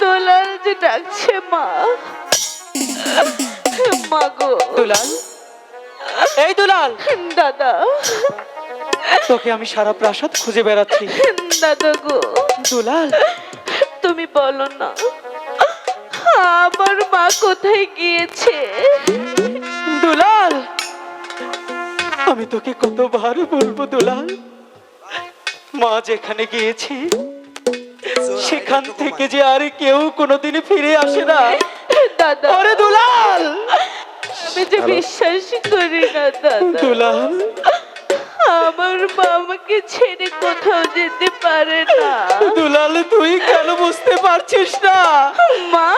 দোলাল যে ডাকছে মা। মা গো। দুলাল? এই দুলাল! দাদা। তোকে আমি সারা প্রাসাদ খুঁজে বেড়াচ্ছি। দাদা গো। দুলাল! তুমি বলো না আমার মা কোথায় গিয়েছে? দুলাল! আমি তোকে কতবার বলব দুলাল? মা যেখানে গিয়েছে সেখান থেকে যে আর কেউ কোনোদিন ফিরে আসে না। দাদা। ওরে দুলাল! আমি যে বিশ্বাস করি না দাদা। দুলাল! আমার মামাকে ছেড়ে কোথাও যেতে পারে না। দুলাল তুই কেন বুঝতে পারছিস না? মা!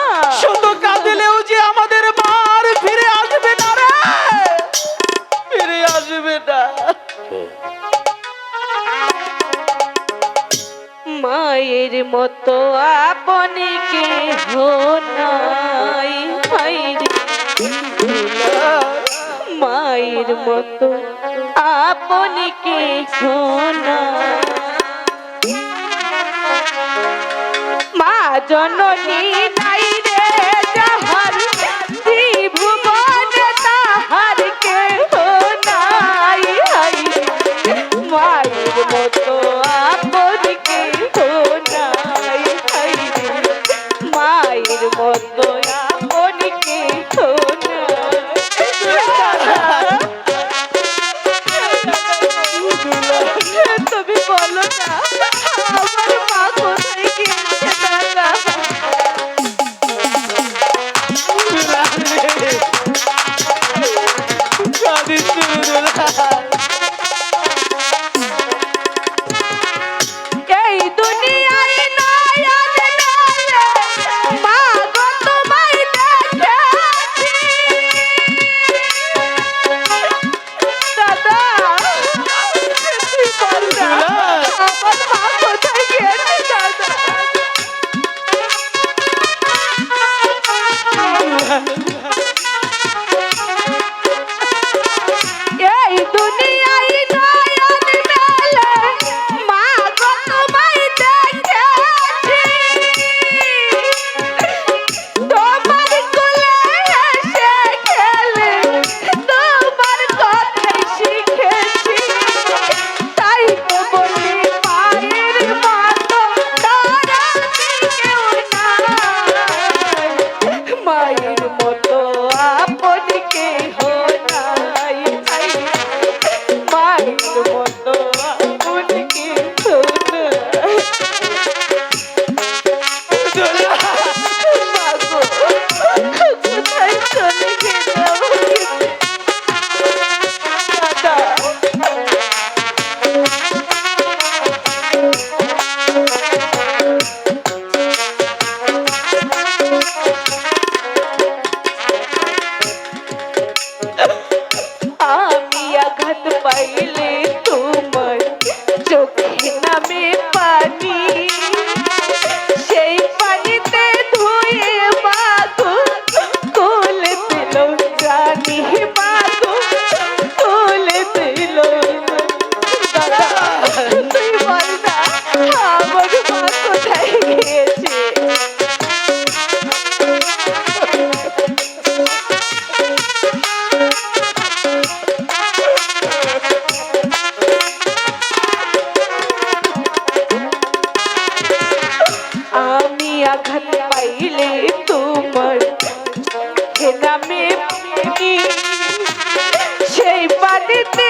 মতো আপনি কে হায়রে। মায়ের মতো আপনি কে নাই মা জননী মায়ের পাইলে তোমার নামে। সেই পানিতে